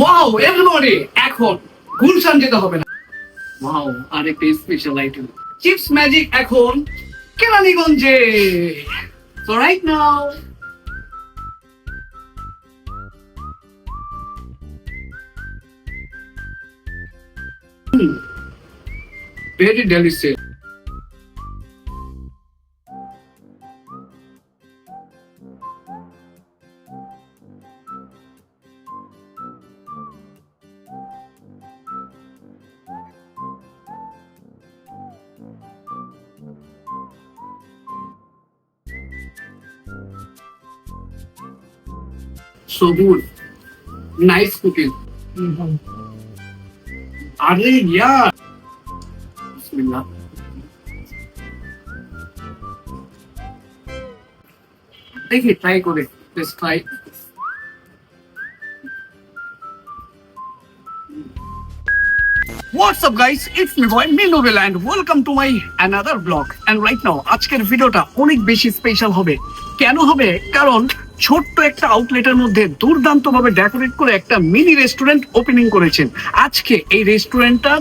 Wow everybody এখন গুলশান যেতে হবে না। ওয়াও আরেকটা স্পেশাল আইটেম চিপস ম্যাজিক এখন কেরানীগঞ্জে। So right now very good. Nice cooking. আরে ইয়ার বিসমিল্লাহ দেখি ট্রাই করে please try What's up guys? It's me boy Minnovel and welcome to my another vlog. And right now আজকের ভিডিওটা অনেক বেশি স্পেশাল হবে। কেন হবে? কারণ ছোট্ট একটা আউটলেটের মধ্যে দুর্দান্ত ভাবে ডেকোরেট করে একটা মিনি রেস্টুরেন্ট ওপেনিং করেছেন। আজকে এই রেস্টুরেন্টটা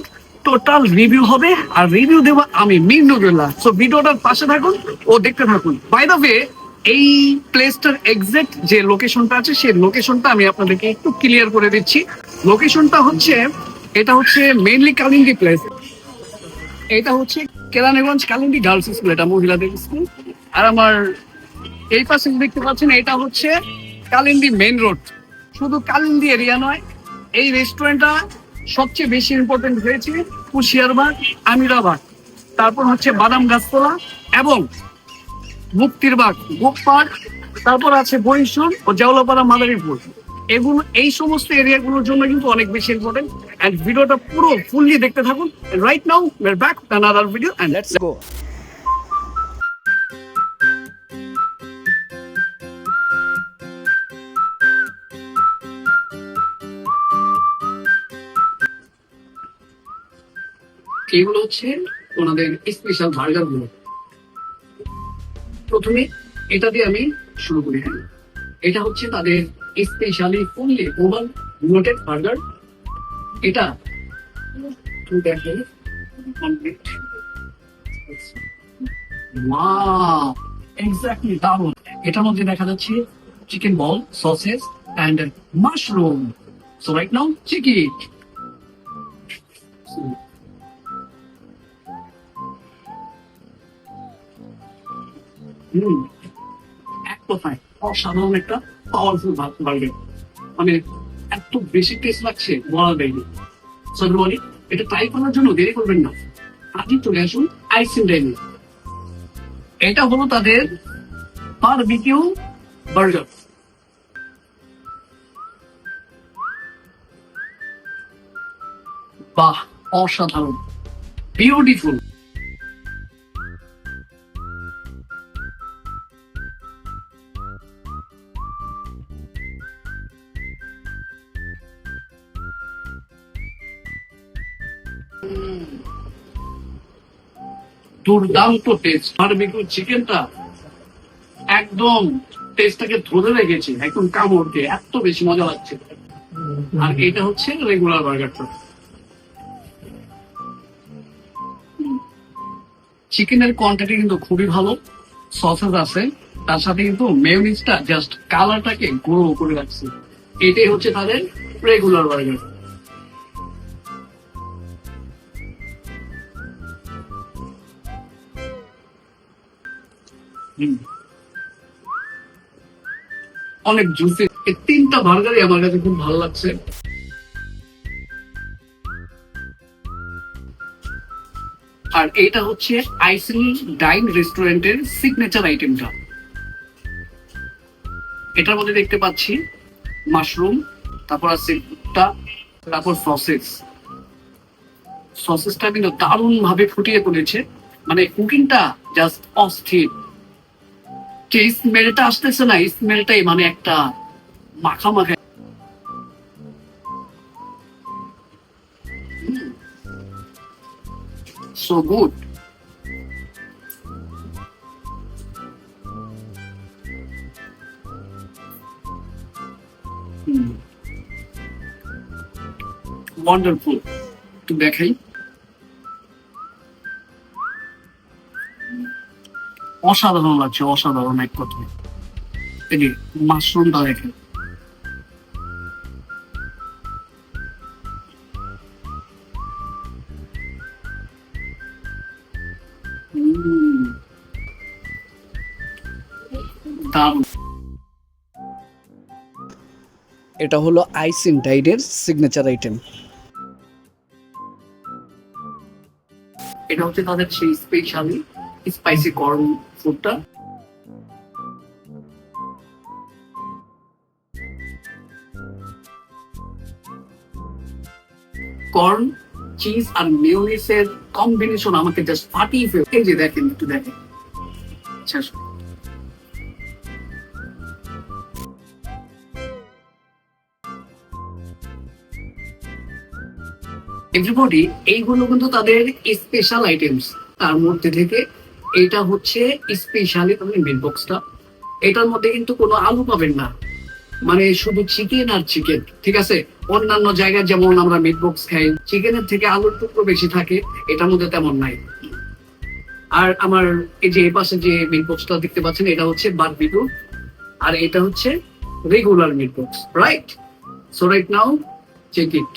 টোটাল রিভিউ হবে আর রিভিউ দেবো আমি মিন্নুবুল্লাহ সো ভিডিওটার পাশে থাকুন ও দেখতে থাকুন। বাই দ্য ওয়ে এই প্লেসটার এক্সাক্ট যে লোকেশনটা আছে, সেই লোকেশনটা আমি আপনাদেরকে একটু ক্লিয়ার করে দিচ্ছি। লোকেশনটা হচ্ছে, এটা হচ্ছে মেইনলি কালিন্দি প্লেস এটা হচ্ছে কেরানীগঞ্জ কালিন্দি গার্লস স্কুল এটা মহিলাদের স্কুল আর আমার এই পাশে দেখতে পাচ্ছেন, এটা হচ্ছে কালিন্দি মেইন রোড শুধু কালিন্দি এরিয়া নয়, এই রেস্টুরেন্টটা সবচেয়ে বেশি ইম্পর্টেন্ট হয়েছে কুশিয়ারবাগ, আমিরাবাগ। তারপর হচ্ছে বাদাম গাছতলা এবং মুক্তিরবাগ গোপাট তারপর আছে বরিশাল ও জাওলাপাড়া মাদারীপুর। এগুলো, এই সমস্ত এরিয়াগুলোর জন্য কিন্তু অনেক বেশি ইম্পর্টেন্ট এন্ড ভিডিওটা পুরো ফুললি দেখতে থাকুন। Right now back another video and let's go. এগুলো হচ্ছে ওনাদের স্পেশাল বার্গারগুলো প্রথমে এটা দিয়ে আমি শুরু করি। হ্যাঁ এটা হচ্ছে তাদের specially fully oven noted burger এটা ওয়াও এক্স্যাক্টলি দারুণ এটার মধ্যে দেখা যাচ্ছে chicken ball sausage and mushroom so right now chicken এক কথায় অসাধারণ একটা পাওয়ারফুল মানে এত বেশি টেস্ট লাগছে বলা দেয়নি এটা ট্রাই করার জন্য দেরি করবেন না। আজই চলে আসুন এটা হলো তাদের বারবিকিউ বার্গার বাহ, অসাধারণ। বিউটিফুল দুর্দান্ত টেস্ট বারবিকিউ চিকেনটা একদম টেস্টটাকে ধরে রেখেছে, একদম কামড় দিয়ে। এত বেশি মজা লাগছে। আর এটা হচ্ছে রেগুলার বার্গারটা চিকেনের কোয়ান্টিটি কিন্তু খুবই ভালো সসেস আছে। তার সাথে কিন্তু মেয়নিজটা জাস্ট কালারটাকে গ্রো করে রাখছে। এটাই হচ্ছে তাদের রেগুলার বার্গার অনেক জুসি তিনটা বার্গারই আমার কাছে খুব ভালো লাগছে। আর এটা হচ্ছে আইসিল ডাইন রেস্টুরেন্টের সিগনেচার আইটেমটা এটার মধ্যে দেখতে পাচ্ছি মাশরুম তারপর আছে ভুট্টা, তারপর সসেস সসেসটা কিন্তু দারুণ ভাবে ফুটিয়ে তুলেছে। মানে কুকিংটা জাস্ট অস্থির। যে স্মেলটা আসতেছে না স্মেলটাই মানে একটা মাখা মাখা সো গুড একটু দেখাই। অসাধারণ লাগছে অসাধারণ এক কথায়। এই যে মাশরুমটা দেখেন। এটা হলো আইসিন ডাইডের সিগনেচার আইটেম এটা হচ্ছে তাদের সেই স্পেশাল স্পাইসি কর্ন ফুডটা। কর্ন চিজ আর মিউনিসের কম্বিনেশন আমাকে জাস্ট ফাটিয়ে ফেল। এই যে দেখেন, একটু দেখেন। আচ্ছা এভরিবডি এইগুলো কিন্তু তাদের স্পেশাল আইটেমস তার মধ্যে থেকে এটা হচ্ছে স্পেশালি মানে মিট বক্সটা এটার মধ্যে কিন্তু কোনো আলু পাবেন না। মানে শুধু চিকেন আর চিকেন ঠিক আছে? অন্যান্য জায়গায় যেমন আমরা মিট বক্স খাই চিকেনের থেকে আলুর টুকরো বেশি থাকে, এটার মধ্যে তেমন নাই। আর আমার এই যে পাশে যে মিট বক্সটা দেখতে পাচ্ছেন, এটা হচ্ছে বারবিকিউ আর এটা হচ্ছে regular meat box right so right now check it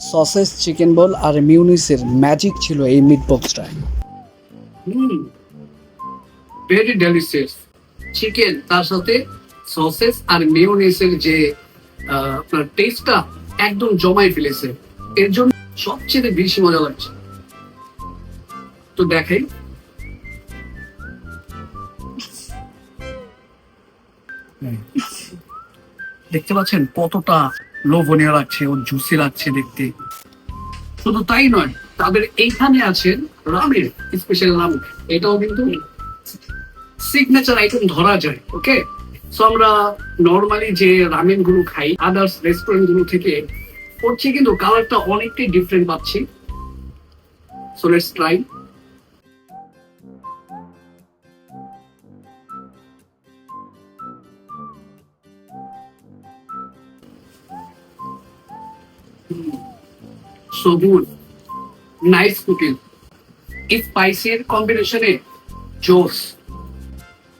sausage chicken ball আর মিউনিসের ম্যাজিক ছিল এই মিট বক্সটায়। ভেরি ডেলিশিয়াস চিকেন তার সাথে সসেস আর মেয়োনেসের যে আপনার টেস্টটা একদম জমাই ফেলেছে। এর জন্য সবচেয়ে বেশি মজা লাগছে। তো দেখাই। দেখতে পাচ্ছেন কতটা লোভনীয় লাগছে ও জুসি লাগছে দেখতে। শুধু তাই নয়, তাদের এইখানে আছেন রামের স্পেশাল রাম এটাও কিন্তু সিগনেচার আইটেম ধরা যায় ওকে সো আমরা নর্মালি যে রামেনগুলো খাই আদার্স রেস্টুরেন্টগুলো থেকে করছি কিন্তু কালারটা অনেকটাই ডিফারেন্ট পাচ্ছি। So let's try so good nice cooking স্পাইসির কম্বিনেশনে জোস,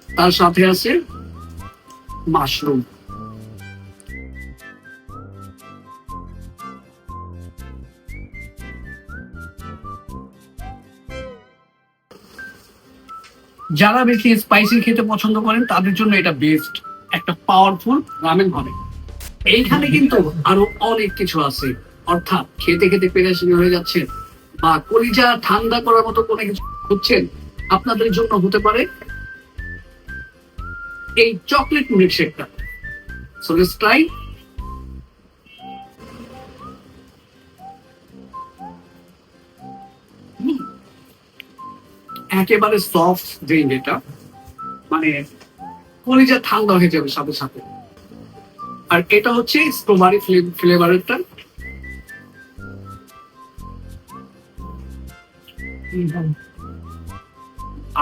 তার সাথে আছে মাশরুম যারা বেশি স্পাইসি খেতে পছন্দ করেন, তাদের জন্য এটা বেস্ট একটা পাওয়ারফুল রামেন হবে। এইখানে কিন্তু আরও অনেক কিছু আছে। অর্থাৎ খেতে খেতে পেরেশানি হয়ে যাচ্ছে বা কলিজা ঠান্ডা করার মতো কোনো কিছু হচ্ছেন আপনাদের জন্য হতে পারে এই চকলেট মিল্কশেকটা। সো ট্রাই একেবারে সফট ড্রিঙ্ক এটা মানে কলিজা ঠান্ডা হয়ে যাবে সাথে সাথে। আর এটা হচ্ছে স্ট্রবেরি ফ্লেভারেরটা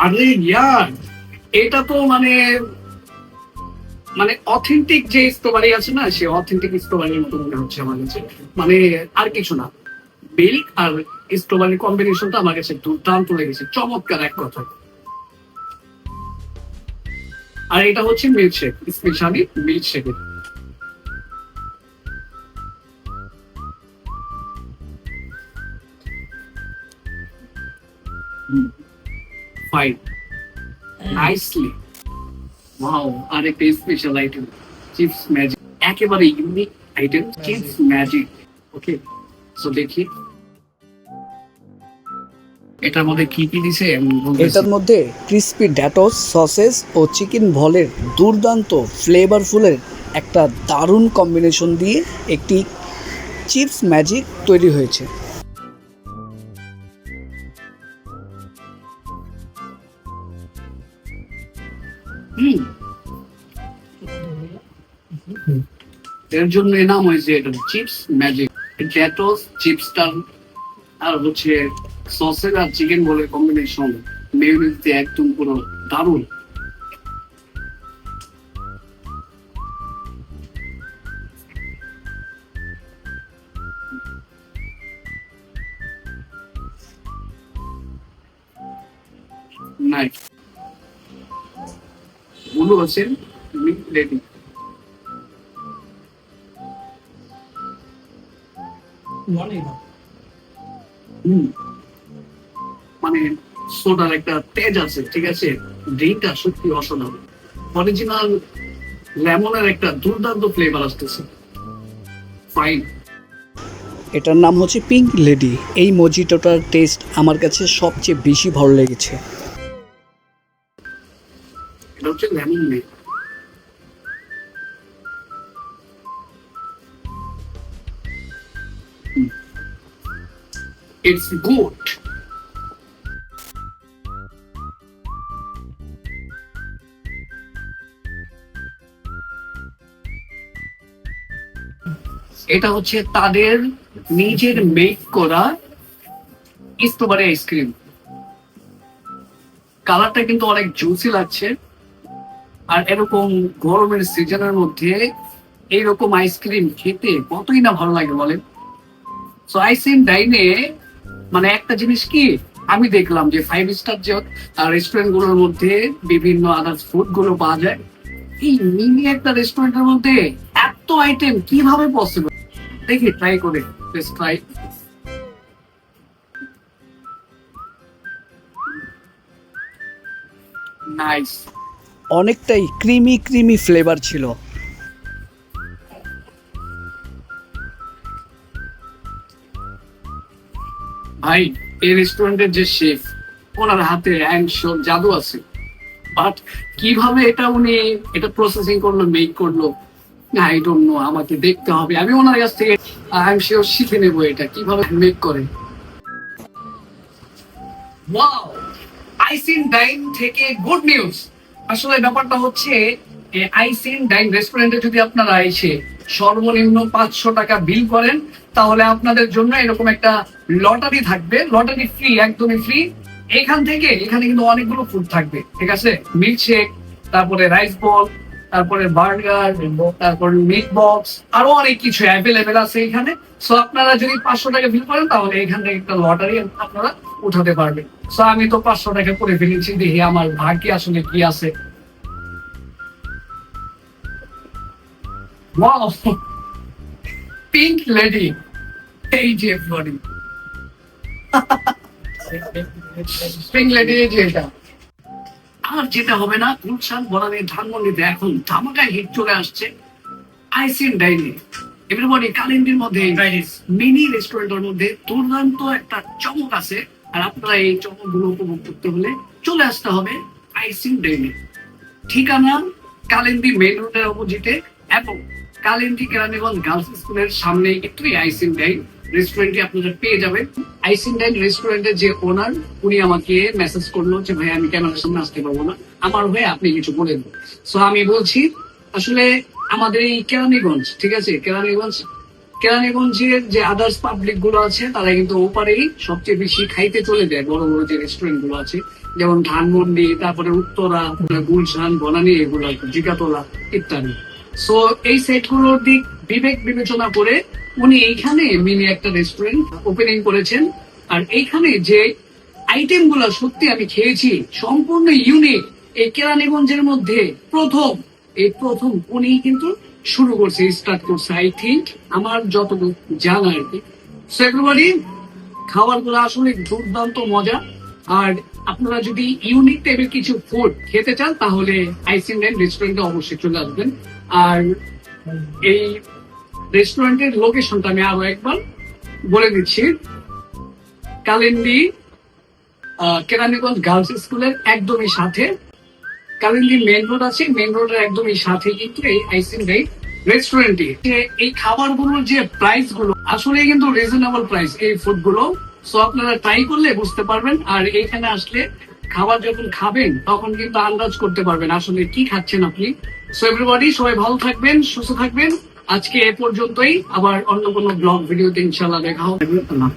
আরে ইয়ার এটা তো মানে মানে অথেন্টিক যে স্ট্রবেরি আছে না, সে অথেন্টিক স্ট্রবেরির মতো মনে হচ্ছে আমার কাছে। মানে আর কিছু না। মিল্ক আর স্ট্রবেরি কম্বিনেশনটা আমার কাছে দুর্দান্ত লেগেছে। চমৎকার এক কথা। আর এটা হচ্ছে milkshake specially milkshake fine nicely wow আরেকটা স্পেশাল আইটেম চিপস ম্যাজিক একেবারে unique item chips magic okay so দেখি। এটার মধ্যে কি কি দিছে? এটার মধ্যে ক্রিস্পি ড্যাটোস সসেস ও চিকেন ভলের দুর্দান্ত ফ্লেভারফুলের একটা দারুণ কম্বিনেশন দিয়ে একটি চিপস ম্যাজিক তৈরি হয়েছে। এর জন্য নাম হয়েছে এটা চিপস ম্যাজিক। জ্যাটোস চিপস্টার আর হচ্ছে সসেজ আর চিকেন বলে কম্বিনেশন মেয়নিজ দিয়ে একদম পুরো দারুণ। নাইটগুলো আছেন মিড লেডিস মানে সোডার একটা তেজ আছে ঠিক আছে? ড্রিঙ্কটা সত্যি অসাধারণ। অরিজিনাল লেমনের একটা দুর্দান্ত ফ্লেভার আসতেছে। ফাইন এটার নাম হচ্ছে পিঙ্ক লেডি এই মজিটোটার টেস্ট আমার কাছে সবচেয়ে বেশি ভালো লেগেছে। এটা হচ্ছে লেমন নেই ইটস গুড এটা হচ্ছে তাদের নিজের মেক করা স্ট্রবেরি আইসক্রিম কালারটা কিন্তু অনেক জুসি লাগছে। আর এরকম গরমের সিজনের মধ্যে এইরকম আইসক্রিম খেতে কতই না ভালো লাগে বলেন? সো আইসক্রিম ডাইনে মানে একটা জিনিস কি, আমি দেখলাম যে ফাইভ স্টার যে রেস্টুরেন্টগুলোর মধ্যে বিভিন্ন আদার্স ফুডগুলো পাওয়া যায়, এই মিনি একটা রেস্টুরেন্টের মধ্যে এত আইটেম কীভাবে পসিবল দেখি ট্রাই করে ট্রাই নাইস অনেকটাই ক্রিমি ক্রিমি ফ্লেভার ছিল। ভাই, এই রেস্টুরেন্টের যে শেফ ওনার হাতে জাদু আছে। বাট কীভাবে এটা উনি এটা প্রসেসিং করল মেক করল আই ডোন্ট নো আমাকে দেখতে হবে। আমি ওনার কাছ থেকে আই এম শিওর শিখে নেব এটা, কীভাবে মেক করে ওয়াও আইসিন ডাইন থেকে গুড নিউজ আসলে ব্যাপারটা হচ্ছে আইসিন ডাইন রেস্টুরেন্টে যদি আপনারা এসে সর্বনিম্ন পাঁচশো টাকা বিল করেন তাহলে আপনাদের জন্য এরকম একটা লটারি থাকবে, লটারি ফ্রি একদমই ফ্রি এখান থেকে, এখানে কিন্তু অনেকগুলো ফুড থাকবে, ঠিক আছে? মিল্কশেক তারপরে রাইস বল তারপরে বার্গার তারপর মিট বক্স আরও অনেক কিছু অ্যাভেলেবেল আছে এখানে। সো আপনারা যদি পাঁচশো টাকা বিল করেন, তাহলে এখান থেকে একটা লটারি আপনারা উঠাতে পারবেন। সো আমি তো পাঁচশো টাকা করে ফেলেছি, দেখি আমার ভাগ্যে আসলে কি আছে। ওয়াও পিঙ্ক লেডি এই যে বডি পিঙ্ক লেডি এই যে এটা। আর যেতে হবে না গুলশান বনানী ধানমন্ডিতে এখন ধামাকা হিট চলে আসছে আইসিন ডাইনি। এভরিবডি কালিন্দির মধ্যে মিনি রেস্টুরেন্টের মধ্যে দুর্দান্ত একটা চমক আছে। আর আপনারা এই চমকগুলো উপভোগ করতে হলে চলে আসতে হবে আইসিন ডাইনি। ঠিকানা কালিন্দি মেইন রোডের অপোজিটে এবং কালিন্দি কেরানীগঞ্জ গার্লস স্কুলের সামনে একটু আইসিন ডাইন রেস্টুরেন্টটি আপনারা পেয়ে যাবেন। আইসিন ডাইন রেস্টুরেন্টের যে ওনার উনি আমাকে মেসেজ করল যে ভাই আমি কেন সামনে আসতে পারব না। আমার হয়ে আপনি কিছু বলেন। সো আমি বলছি, আসলে আমাদের এই কেরানীগঞ্জ, ঠিক আছে? কেরানীগঞ্জ, কেরানীগঞ্জের যে আদার্স পাবলিকগুলো আছে, তারা কিন্তু ওপারেই সবচেয়ে বেশি খাইতে চলে যায়, বড় বড় যে রেস্টুরেন্টগুলো আছে। যেমন ধানমন্ডি, তারপরে উত্তরা গুলশান, বনানী, এগুলো, জিগাতলা, ইত্যাদি। সো এই সেটগুলোর দিক বিবেক বিবেচনা করে উনি এইখানে মিনি একটা রেস্টুরেন্ট ওপেনিং করেছেন। আর এইখানে যে আইটেমগুলো সত্যি আমি খেয়েছি, সম্পূর্ণ ইউনিক এই কেরানীগঞ্জের মধ্যে প্রথম। এই প্রথম উনি কিন্তু শুরু করছে স্টার্ট করছে আই থিঙ্ক আমার যতটুকু জানা আর কি। সো এভরিবডি খাবারগুলো আসলে দুর্দান্ত মজা। আর আপনারা যদি ইউনিক টাইপের কিছু ফুড খেতে চান, তাহলে আইসিএন রেস্টুরেন্টে অবশ্যই চলে আসবেন। আর এই রেস্টুরেন্টের লোকেশনটা আমি আরও একবার বলে দিচ্ছি। কালিন্দি কেরানীগঞ্জ গার্লস স্কুলের একদমই সাথে। কালিন্দি মেন রোড আছে মেন রোডের একদমই সাথে কিন্তু এই আইসিন রেট রেস্টুরেন্টটি এই খাবারগুলোর যে প্রাইসগুলো আসলে কিন্তু রিজনেবল প্রাইস এই ফুডগুলো সো আপনারা ট্রাই করলে বুঝতে পারবেন। আর এখানে আসলে খাবার যখন খাবেন, তখন কিন্তু আন্দাজ করতে পারবেন আসলে কি খাচ্ছেন আপনি। সো এভরিবডি সবাই ভালো থাকবেন, সুস্থ থাকবেন। আজকে এ পর্যন্তই। আবার অন্য কোনো ব্লগ ভিডিওতে ইনশাল্লাহ দেখা হবে। আল্লাহ।